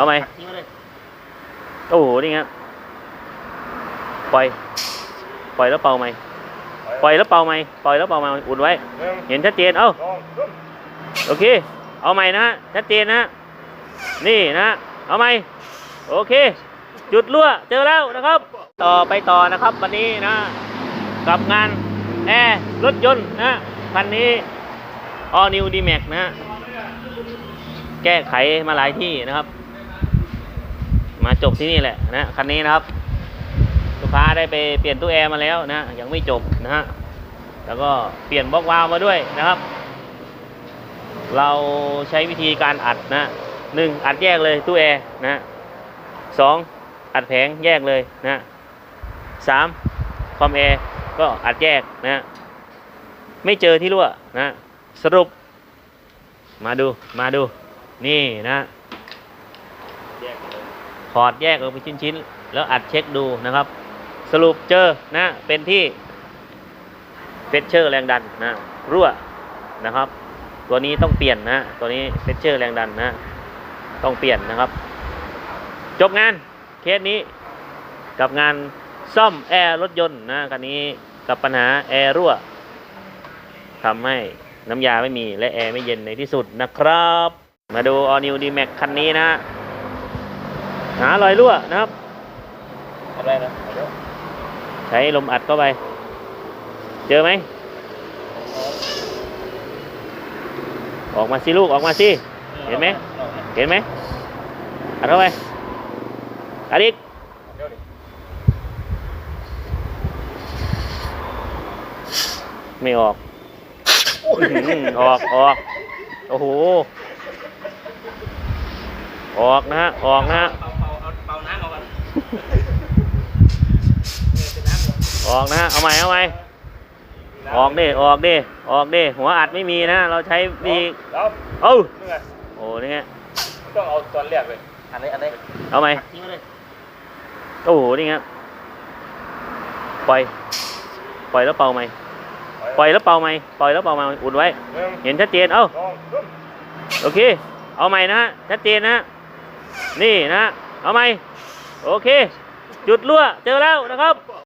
เอาไหมทิ้งไว้เลยโอ้โห นี่ครับปล่อย ปล่อยแล้วเป่าไหมปล่อยแล้วเป่าไหมปล่อยแล้วเป่าไหมอุ่นไว้หนึ่งเห็นชัดเจน เอ้าสองสามโอเค เอาใหม่นะฮะชัดเจนนะฮะนี่นะ เอาใหม่ โอเค จุดรั่ว เจอแล้วนะครับ ต่อไปต่อนะครับ วันนี้นะ กับงานแอร์รถยนต์นะคันนี้ All New D Max นะฮะแก้ไขมาหลายที่นะครับ มาจบที่นี่แหละนะคันนี้นะครับ ลูกค้าได้ไปเปลี่ยนตู้แอร์มาแล้วนะยังไม่จบนะฮะแล้วก็เปลี่ยนบล็อกวาล์วมาด้วยนะครับ เราใช้วิธีการอัดนะหนึ่งอัดแยกเลยตู้แอร์นะสองอัดแผงแยกเลยนะสามคอมแอร์ก็อัดแยกนะไม่เจอที่รั่วนะสรุป มาดูมาดูนี่นะ ถอดแยกออกเป็นชิ้นๆ แล้วอัดเช็คดูนะครับ สรุปเจอนะเป็นที่เฟชเชอร์แรงดันนะรั่วนะครับ ตัวนี้ต้องเปลี่ยนนะตัวนี้เฟชเชอร์แรงดันนะต้องเปลี่ยนนะครับ จบงานเคสนี้กับงานซ่อมแอร์รถยนต์นะคันนี้กับปัญหาแอร์รั่วทำให้น้ำยาไม่มีและแอร์ไม่เย็นในที่สุดนะครับ มาดู All New D Max คันนี้นะ หารอยรั่วนะครับอะไรนะเดี๋ยวใช้ลมอัดเข้าไป เจอไหม ออกมาสิลูกออกมาสิ เห็นไหม เห็นไหมอัดเข้าไปอัดอีกเดี๋ยวดิไม่ออกอื้อหือออกออก โอ้โห ออกนะฮะ ออกนะฮะ เป่าเป่าเอาเป่าน้ำออกก่อนเออเป็นน้ำหมด ออกนะฮะ เอาใหม่เอาใหม่ออกดิออกดิออกดิหัวอัดไม่มีนะ เราใช้วิธีแล้วเอ้านี่ไงโอ้นี่ไงต้องเอาตอนแรกเลย อันนี้อันนี้เอาไหมทิ้งไว้เลยโอ้โหนี่ไงปล่อยปล่อยแล้วเป่าไหมปล่อยแล้วเป่าไหมปล่อยแล้วเป่าไหมอุ่นไว้หนึ่งเห็นชัดเจนเอ้าสองสามโอเค เอาใหม่นะฮะชัดเจนนะฮะนี่นะ เอาใหม่โอเค จุดรั่วเจอแล้วนะครับ